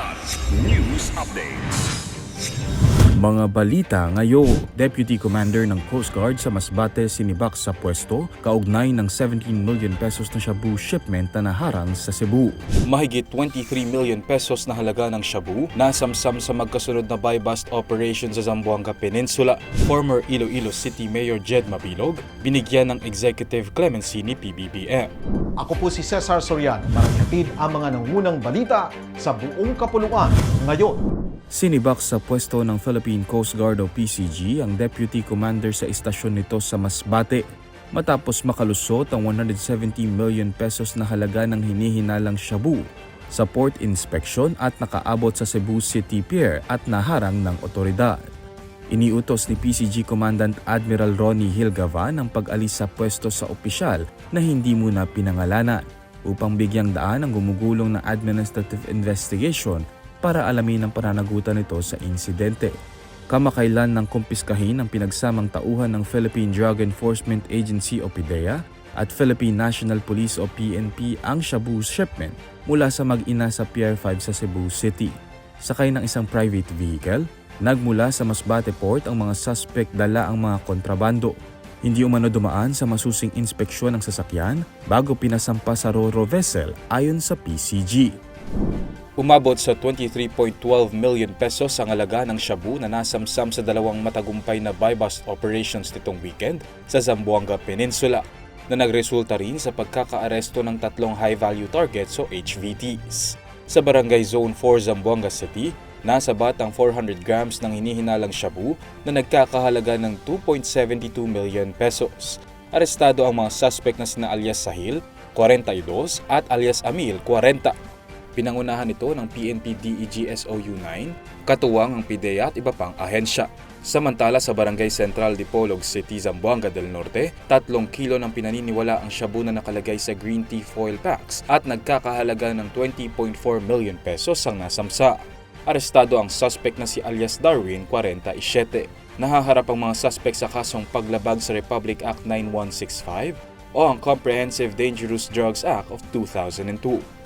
Kilat News Updates. Mga balita ngayon, Deputy Commander ng Coast Guard sa Masbate sinibak sa pwesto kaugnay ng 17 million pesos na shabu shipment na naharang sa Cebu. Mahigit 23 million pesos na halaga ng shabu nasamsam sa magkasunod na buy-bust operation sa Zamboanga Peninsula. Former Iloilo City Mayor Jed Mabilog binigyan ng executive clemency ni PBBM. Ako po si Cesar Sorian para ang mga nangunang balita sa buong kapuluan ngayon. Sinibak sa pwesto ng Philippine Coast Guard o PCG ang Deputy Commander sa istasyon nito sa Masbate matapos makalusot ang 170 million pesos na halaga ng hinihinalang shabu sa port inspection at nakaabot sa Cebu City Pier at naharang ng otoridad. Iniutos ni PCG Commandant Admiral Ronnie Hilgavan ang pag-alis sa pwesto sa opisyal na hindi muna pinangalanan upang bigyang daan ang gumugulong na administrative investigation para alamin ang pananagutan nito sa insidente. Kamakailan ng kumpiskahin ang pinagsamang tauhan ng Philippine Drug Enforcement Agency o PIDEA at Philippine National Police o PNP ang shabu shipment mula sa mag-ina sa Pier 5 sa Cebu City. Sakay ng isang private vehicle, nagmula sa Masbate Port ang mga suspect dala ang mga kontrabando. Hindi umano dumaan sa masusing inspeksyon ng sasakyan bago pinasampa sa Roro vessel ayon sa PCG. Umabot sa 23.12 million pesos ang alaga ng shabu na nasamsam sa dalawang matagumpay na buy-bust operations nitong weekend sa Zamboanga Peninsula na nagresulta rin sa pagkakaaresto ng tatlong high-value targets o HVTs. Sa Barangay Zone 4 Zamboanga City, nasabat ang 400 grams ng hinihinalang shabu na nagkakahalaga ng 2.72 million pesos. Arestado ang mga suspect na sina alias Sahil, 42 at alias Amil, 40. Pinangunahan ito ng PNP DEGSOU 9, katuwang ang PIDEA at iba pang ahensya. Samantala sa Barangay Central Dipolog City, Zamboanga del Norte, tatlong kilo ng pinaniniwala ang shabu na nakalagay sa green tea foil packs at nagkakahalaga ng 20.4 million pesos ang nasamsa. Arestado ang suspect na si alias Darwin, 47. Nahaharap ang mga suspect sa kasong paglabag sa Republic Act 9165 o ang Comprehensive Dangerous Drugs Act of 2002.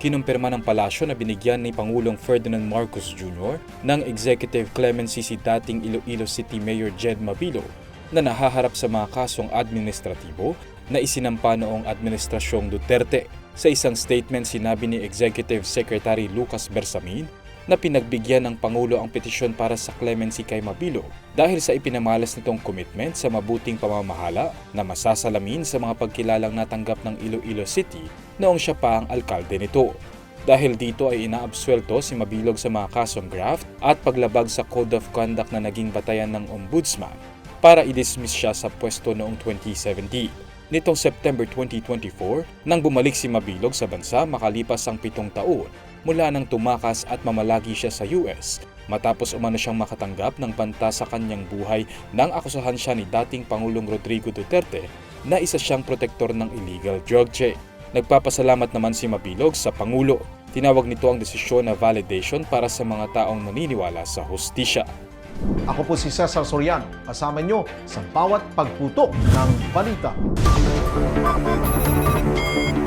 Kinumpirma ng palasyo na binigyan ni Pangulong Ferdinand Marcos Jr. ng executive clemency si dating Iloilo City Mayor Jed Mabilo na nahaharap sa mga kasong administratibo na isinampa noong Administrasyong Duterte. Sa isang statement sinabi ni Executive Secretary Lucas Bersamin na pinagbigyan ng Pangulo ang petisyon para sa clemency kay Mabilo dahil sa ipinamalas nitong commitment sa mabuting pamamahala na masasalamin sa mga pagkilalang natanggap ng Iloilo City noong siya pa ang alkalde nito. Dahil dito ay inaabswelto si Mabilog sa mga kasong graft at paglabag sa Code of Conduct na naging batayan ng Ombudsman para i-dismiss siya sa pwesto noong 2017. Nitong September 2024, nang bumalik si Mabilog sa bansa makalipas ang pitong taon mula nang tumakas at mamalagi siya sa US matapos umano siyang makatanggap ng banta sa kanyang buhay nang akusahan siya ni dating Pangulong Rodrigo Duterte na isa siyang protektor ng illegal drug trade. Nagpapasalamat naman si Mabilog sa Pangulo. Tinawag nito ang desisyon na validation para sa mga taong naniniwala sa hustisya. Ako po si Cesar Sorian, kasama nyo sa bawat pagputok ng balita. you